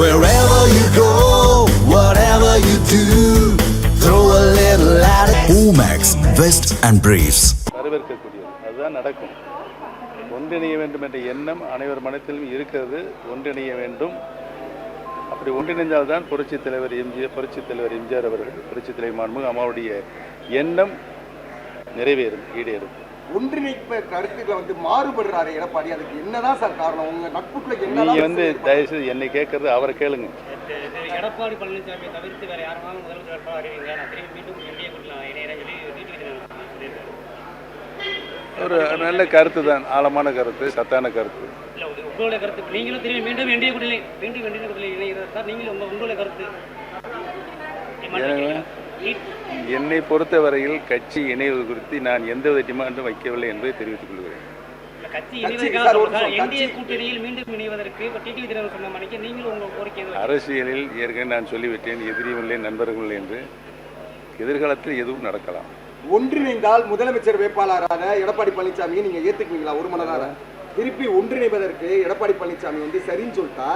Wherever you go, whatever you do, throw a little at it. Omax, Vest and Briefs. வரவேற்கக்கூடியது அதுதான் நடக்கும். ஒன்றிணைய வேண்டும் என்ற எண்ணம் அனைவர் மனத்திலும் இருக்கிறது. ஒன்றிணைய வேண்டும். அப்படி ஒன்றிணைந்தால்தான் புரட்சித் தலைவர் எம்ஜிஆர் புரட்சித் தலைவர் எம்ஜிஆர் அவர்கள் புரட்சித் தலைவர் மாண்புமிகு அம்மாவுடைய எண்ணம் நிறைவேறும் ஈடேறும். ஒன்றிணைப்ப கருத்துக்களை வந்து மாறுபடுறாரு எடப்பாடி. அதுக்கு என்னதான் சார் காரணம்? உங்க நட்புக்குள்ள நீங்க என்னதான் வந்து தயவுசெய்து என்னை கேட்கறது அவரை கேளுங்க. எடப்பாடி பழனிசாமியை தவிர்த்து வேற யாருமாவது வேட்பாளர் அறிவிங்க நான் திரும்பி மீண்டும் என்டிஏ கூட்டலாம் இணையறேன் சொல்லி ஒரு நல்ல கருத்து தான் ஆழமான கருத்து சத்தான கருத்து. இல்லை உங்களுடைய கருத்து நீங்களும் திரும்பி மீண்டும் என்டிஏ கூட்டணி மீண்டும் என்டிஏ கூட்டணி இணைகிறது? சார் நீங்களும் உங்க உங்களுடைய கருத்து. என்னை பொறுத்தவரையில் கட்சி இணைவது குறித்து நான் எந்தவித டிமாண்டும் வைக்கவில்லை என்பதை தெரிவித்துக் கொள்கிறேன். அரசியலில் ஏற்கனவே நான் சொல்லிவிட்டேன் எதிரியும் இல்லை நண்பர்கள் இல்லை என்று. எதிர்காலத்தில் எதுவும் நடக்கலாம். ஒன்றிணைந்தால் முதலமைச்சர் வேட்பாளராக எடப்பாடி பழனிசாமியை நீங்க ஏத்துக்குவீங்களா? ஒரு மனதார. திருப்பி ஒன்றிணைவதற்கு எடப்பாடி பழனிசாமி வந்து சரின்னு சொல்லிட்டா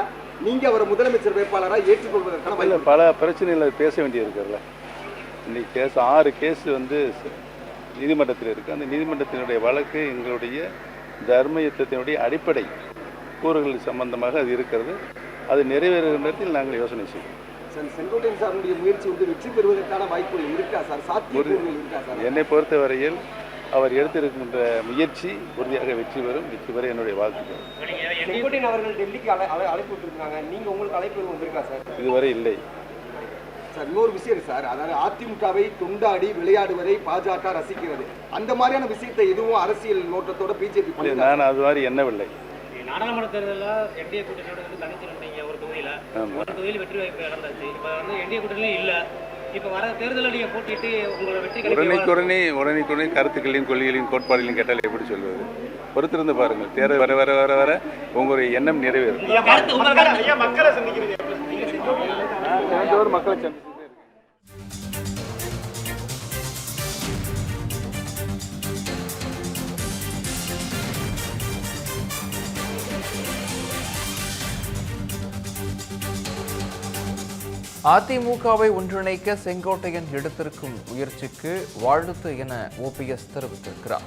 நீங்க அவரை முதலமைச்சர் வேட்பாளராக ஏற்றுக்கொள்வதற்கான பல பிரச்சனைகளை பேச வேண்டியிருக்குல்ல இன்னைக்கு கேஸ் ஆறு கேஸ் வந்து நீதிமன்றத்தில் இருக்குது அந்த நீதிமன்றத்தினுடைய வழக்கு எங்களுடைய தர்ம யுத்தத்தினுடைய அடிப்படை கூறுகள் சம்பந்தமாக அது இருக்கிறது. அது நிறைவேறுகிற நேரத்தில் நாங்கள் யோசனை செய்வோம். செங்கோட்டையன் சாருடைய முயற்சி வந்து வெற்றி பெறுவதற்கான வாய்ப்புகள் இருக்கா சார்? சாத்தியக்கூறுகள் இருக்கா சார்? என்னை பொறுத்தவரையில் அவர் எடுத்திருக்கின்ற முயற்சி உறுதியாக வெற்றி பெறும் வெற்றி பெற என்னுடைய வாழ்த்துக்கள். செங்கோட்டையன் அவர்கள் டெல்லிக்கு அழைப்பு விட்டுருக்காங்க நீங்க உங்களுக்கு அழைப்பு எதுவும் வந்திருக்கா சார்? இதுவரை இல்லை. சார் இன்னொரு விஷயம் இருக்கு சார். அதாவது அதிமுகவை துண்டாடி விளையாடுவதை பாஜக ரசிக்கிறது. அந்த மாதிரியான விஷயத்தை எதுவும் அரசியல் நோட்டத்தோட பிஜேபி நான் அது மாதிரி எண்ணவில்லை. நாடாளுமன்ற தேர்தலில் என்டிஏ நின்றீங்க ஒரு தொகுதியில். ஆமா. ஒரு தொகுதியில் வெற்றி வாய்ப்பு இழந்தாச்சு. இப்போ வந்து என்டிஏ கூட்டணியும் இல்லை. இப்போ வர தேர்தலில் நீங்கள் போட்டிட்டு உங்களோட வெற்றி உடனே உடனே உடனே கருத்துக்களையும் கொள்கைகளையும் கோட்பாடுகளையும் கேட்டால் எப்படி சொல்வது? பொறுத்திருந்து பாருங்கள். தேர்தல் வர வர வர வர உங்களுடைய எண்ணம் நிறைவேறும். கருத்து உங்கள் கருத்து மக்களை அதிமுகவை ஒன்றிணைக்க செங்கோட்டையன் எடுத்திருக்கும் முயற்சிக்கு வாழ்த்து என ஓபிஎஸ் தெரிவித்திருக்கிறார்.